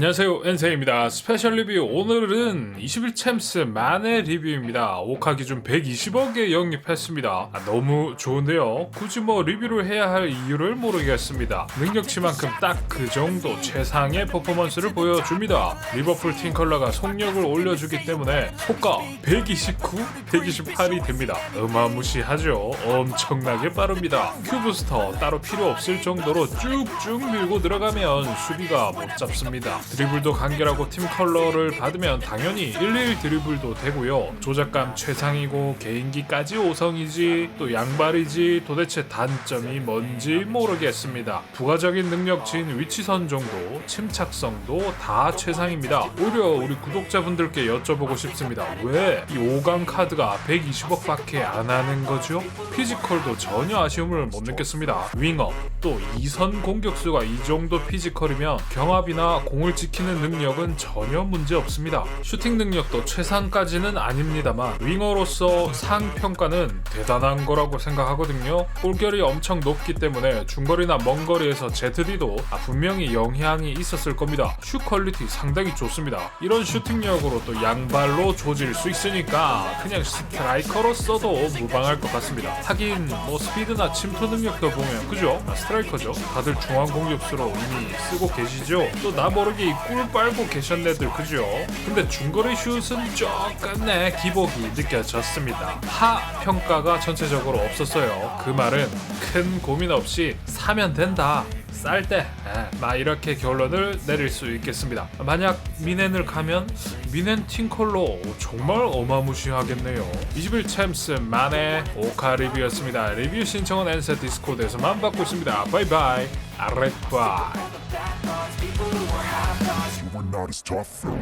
안녕하세요. 엔세입니다. 스페셜 리뷰. 오늘은 21챔스 만의 리뷰입니다. 오카 기준 120억에 영입했습니다. 아, 너무 좋은데요. 굳이 뭐 리뷰를 해야 할 이유를 모르겠습니다. 능력치만큼 딱 그 정도 최상의 퍼포먼스를 보여줍니다. 리버풀 팀 컬러가 속력을 올려주기 때문에 속가 129, 128이 됩니다. 어마무시하죠. 엄청나게 빠릅니다. 큐브스터 따로 필요 없을 정도로 쭉쭉 밀고 들어가면 수비가 못 잡습니다 드리블도 간결하고 팀 컬러를 받으면 당연히 1-1 드리블도 되고요. 조작감 최상이고 개인기까지 5성이지 또 양발이지 도대체 단점이 뭔지 모르겠습니다. 부가적인 능력치인 위치 선 정도, 침착성도 다 최상입니다. 오히려 우리 구독자분들께 여쭤보고 싶습니다. 왜 이 5강 카드가 120억밖에 안 하는 거죠? 피지컬도 전혀 아쉬움을 못 느꼈습니다. 윙어 또 2선 공격수가 이 정도 피지컬이면 경합이나 공을 지키는 능력은 전혀 문제 없습니다. 슈팅 능력도 최상까지는 아닙니다만 윙어로서 상평가는 대단한 거라고 생각하거든요. 골결이 엄청 높기 때문에 중거리나 먼 거리에서 ZD도 아, 분명히 영향이 있었을 겁니다. 슛 퀄리티 상당히 좋습니다. 이런 슈팅력으로 또 양발로 조질 수 있으니까 그냥 스트라이커로 써도 무방할 것 같습니다. 하긴 뭐 스피드나 침투 능력도 보면 그죠? 아, 스트라이커죠. 다들 중앙 공격수로 이미 쓰고 계시죠? 또 나 모르게 이꿀 빨고 계셨네들 그죠? 근데 중거리 슛은 조금 내 기복이 느껴졌습니다. 하 평가가 전체적으로 없었어요. 그 말은 큰 고민 없이 사면 된다. 쌀 때, 예, 막 이렇게 결론을 내릴 수 있겠습니다. 만약 미넨을 가면 미넨 팀컬러 정말 어마무시하겠네요. 21챔스 만의 오카 리뷰였습니다. 리뷰 신청은 엔세 디스코드에서만 받고 있습니다. 바이바이. 아랫바이. You were not as tough. The one